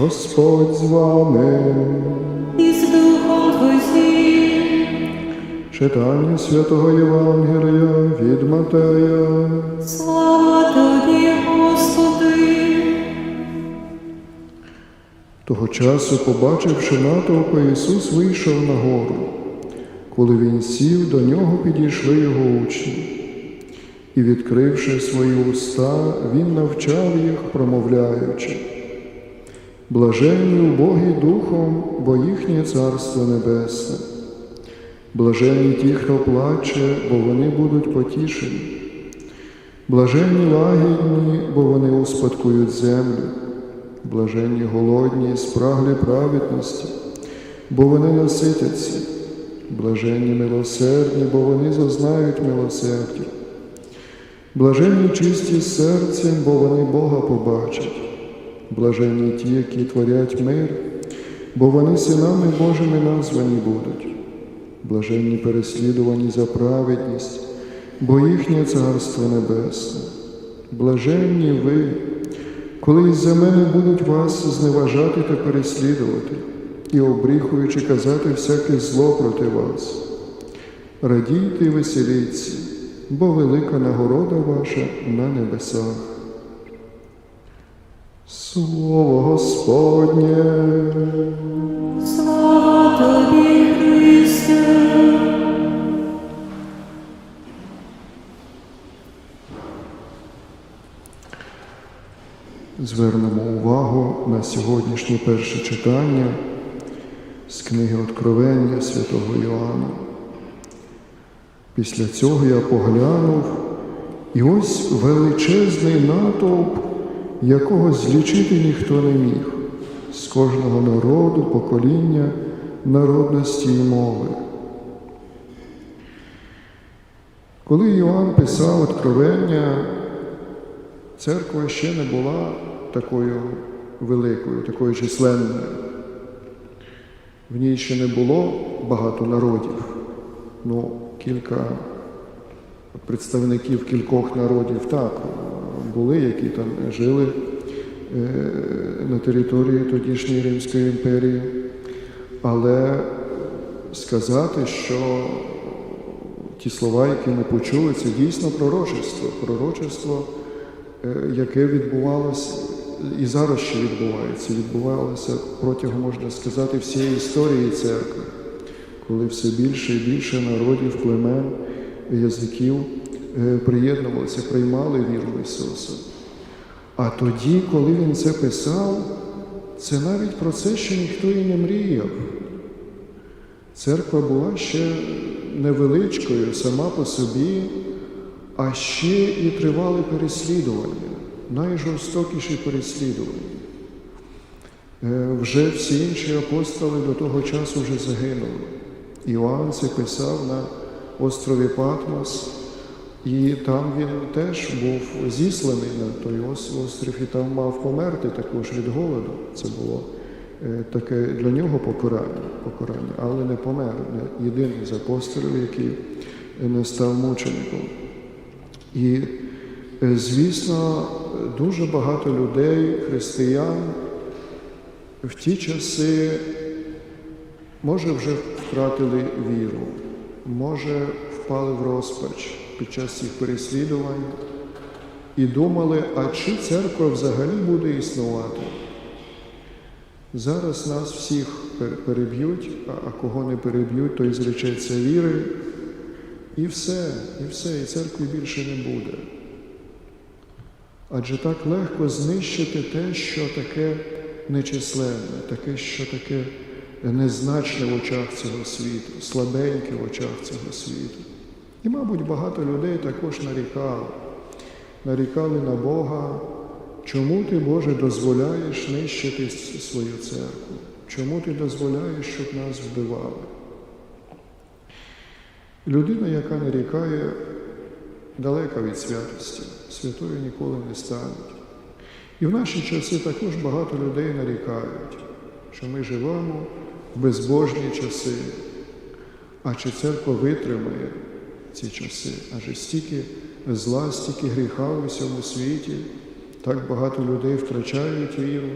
Господь з вами. і з духом Твоїм. Читання святого Євангелія від Матея. Слава Тобі, Господи. Того часу, побачивши натовпа, Ісус вийшов на гору. Коли він сів, до нього підійшли його учні. І, відкривши свої уста, він навчав їх, промовляючи. Блаженні убогі духом, бо їхнє царство небесне. Блаженні ті, хто плаче, бо вони будуть потішені. Блаженні лагідні, бо вони успадкують землю. Блаженні голодні, спраглі праведності, бо вони наситяться. Блаженні милосердні, бо вони зазнають милосердя. Блаженні чисті серцем, бо вони Бога побачать. Блаженні ті, які творять мир, бо вони синами Божими названі будуть. Блаженні переслідувані за праведність, бо їхнє царство небесне. Блаженні ви, коли із-за мене будуть вас зневажати та переслідувати, і обріхуючи казати всяке зло проти вас. Радійте і веселіться, бо велика нагорода ваша на небесах. Слово Господнє. Слава Тобі, Христе. Звернемо увагу на сьогоднішнє перше читання з книги Откровення святого Йоанна. Після цього я поглянув, і ось величезний натовп, якого злічити ніхто не міг, з кожного народу, покоління, народності і мови. Коли Йоанн писав Откровення, Церква ще не була такою великою, такою численною. В ній ще не було багато народів. Ну, кілька представників кількох народів так були, які там жили е, на території тодішньої Римської імперії. Але сказати, що ті слова, які ми почули, це дійсно пророчество. Пророчество е, яке відбувалося і зараз ще відбувається, відбувалося протягом, можна сказати, всієї історії церкви, коли все більше і більше народів, племен, язиків приєднувалися, приймали віру в Ісуса. А тоді, коли Він це писав, це навіть про це ще ніхто і не мріяв. Церква була ще невеличкою сама по собі, а ще і тривали переслідування, найжорстокіші переслідування. Е, Вже всі інші апостоли до того часу вже загинули. Іоанн це писав на острові Патмос, і там він теж був зісланий на той ос- острів і там мав померти також від голоду. Це було е, таке для нього покарання, покарання але не помер, не єдиний з апостолів, який не став мучеником. І, е, звісно, дуже багато людей, християн в ті часи, може, вже втратили віру, може, впали в розпач під час цих переслідувань і думали, а чи церква взагалі буде існувати? Зараз нас всіх переб'ють, а- кого не переб'ють, той зречеться віри. І все, і все, і церкви більше не буде. Адже так легко знищити те, що таке нечисленне, таке, що таке незначне в очах цього світу, слабеньке в очах цього світу. І, мабуть, багато людей також нарікали, нарікали на Бога, чому ти, Боже, дозволяєш нищити свою церкву? Чому ти дозволяєш, щоб нас вбивали? Людина, яка нарікає, далека від святості, святою ніколи не стануть. І в наші часи також багато людей нарікають, що ми живемо в безбожні часи. А чи церква витримає ці часи? Адже стільки зла, стільки гріха у всьому світі, так багато людей втрачають віру.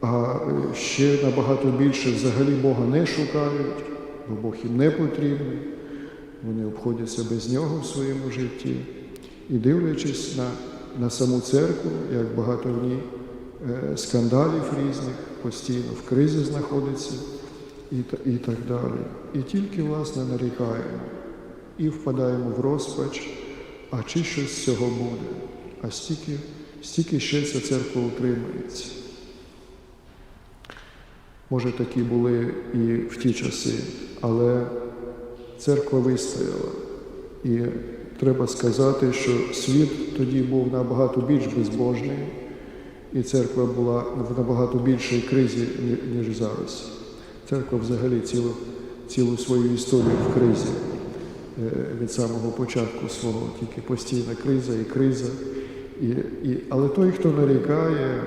а е, ще набагато більше взагалі Бога не шукають, бо Бог їм не потрібний. Вони обходяться без нього в своєму житті. І дивлячись на, на саму церкву, як багато в ній е, скандалів різних, постійно в кризі знаходиться і, і так далі. І тільки, власне, нарікаємо і впадаємо в розпач, а чи щось з цього буде, а стільки, стільки ще ця церква утримується. Може, такі були і в ті часи, але церква вистояла. І треба сказати, що світ тоді був набагато більш безбожний, і церква була в набагато більшій кризі, ніж зараз. Церква взагалі цілу, цілу свою історію в кризі від самого початку свого, тільки постійна криза і криза. І, і, але той, хто нарікає,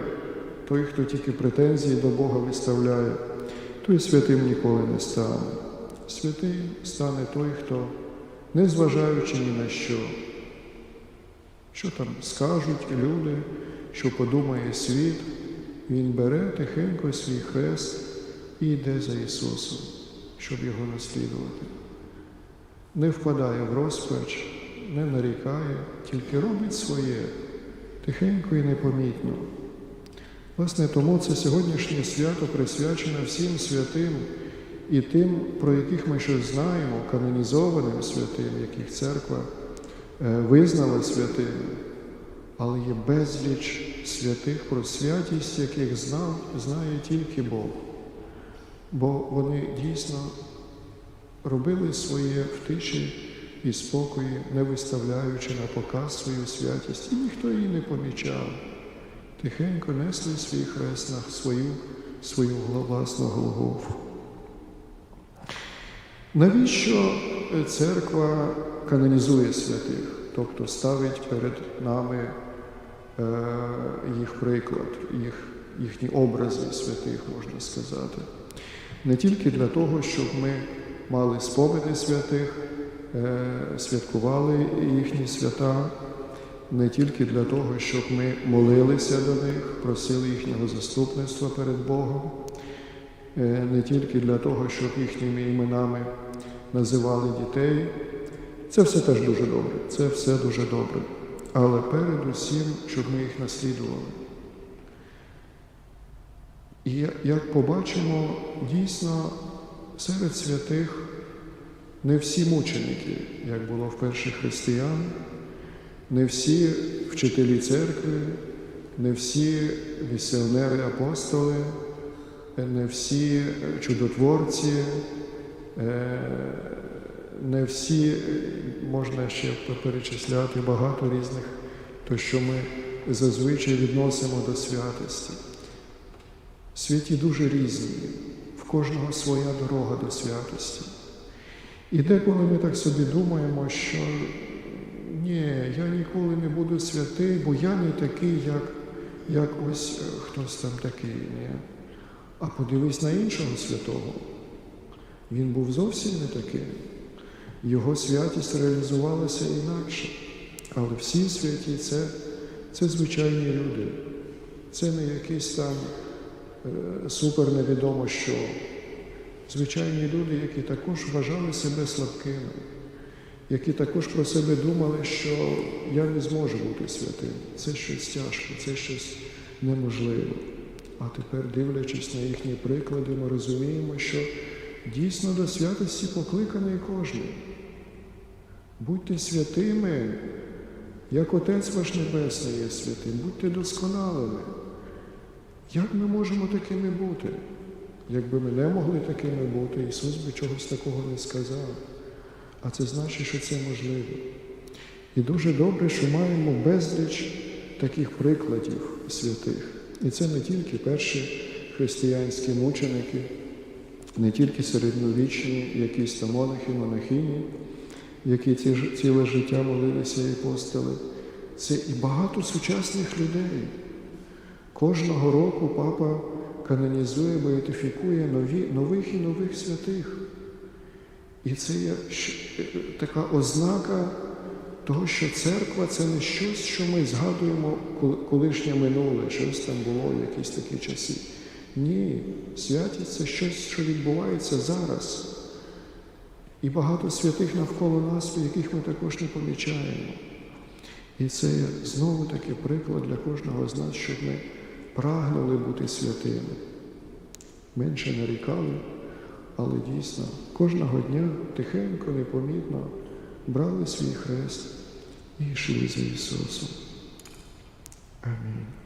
той, хто тільки претензії до Бога виставляє, той святим ніколи не стане. Святий стане той, хто, незважаючи ні на що, що там скажуть люди, що подумає світ, він бере тихенько свій хрест і йде за Ісусом, щоб його наслідувати. Не впадає в розпач, не нарікає, тільки робить своє, тихенько і непомітно. Власне, тому це сьогоднішнє свято присвячене всім святим і тим, про яких ми щось знаємо, канонізованим святим, яких церква е, визнала святими, але є безліч святих, про святість, яких знав, знає тільки Бог. Бо вони дійсно робили своє в тиші і спокої, не виставляючи на показ свою святість, і ніхто її не помічав. Тихенько несли свій хрест на свою, свою власну Голгофу. Навіщо церква канонізує святих, тобто ставить перед нами е, їх приклад, їх, їхні образи святих, можна сказати? Не тільки для того, щоб ми мали спогади святих, е, святкували їхні свята, не тільки для того, щоб ми молилися до них, просили їхнього заступництва перед Богом, е, не тільки для того, щоб їхніми іменами називали дітей. Це все теж дуже добре, це все дуже добре. Але передусім, щоб ми їх наслідували. І як побачимо, дійсно серед святих не всі мученики, як було в перших християн, не всі вчителі церкви, не всі місіонери апостоли, не всі чудотворці, е, не всі, е, можна ще перечисляти багато різних, то що ми зазвичай відносимо до святості. Святі дуже різні, кожного своя дорога до святості. І деколи ми так собі думаємо, що ні, я ніколи не буду святий, бо я не такий, як, як ось е, хтось там такий. Ні. А подивись на іншого святого. Він був зовсім не таким. Його святість реалізувалася інакше. Але всі святі це, це звичайні люди. Це не якісь там е, супер невідомо що. Звичайні люди, які також вважали себе слабкими, які також про себе думали, що я не зможу бути святим. Це щось тяжко, це щось неможливе. А тепер, дивлячись на їхні приклади, ми розуміємо, що дійсно до святості покликаний кожен. Будьте святими, як Отець ваш Небесний є святим, будьте досконалими. Як ми можемо такими бути? Якби ми не могли такими бути, Ісус би чогось такого не сказав. А це значить, що це можливо. І дуже добре, що маємо безліч таких прикладів святих. І це не тільки перші християнські мученики, не тільки середньовічні якісь там монахи, монахині, які ці ціле життя молилися і постили. Це і багато сучасних людей. Кожного року папа канонізує, беатифікує нові, нових і нових святих. І це є така ознака того, що церква це не щось, що ми згадуємо колишнє минуле, щось там було, в якісь такі часи. Ні, святість це щось, що відбувається зараз. І багато святих навколо нас, яких ми також не помічаємо. І це знову таки приклад для кожного з нас, щоб ми прагнули бути святими. Менше нарікали, але дійсно кожного дня тихенько, непомітно брали свій хрест і йшли за Ісусом. Амінь.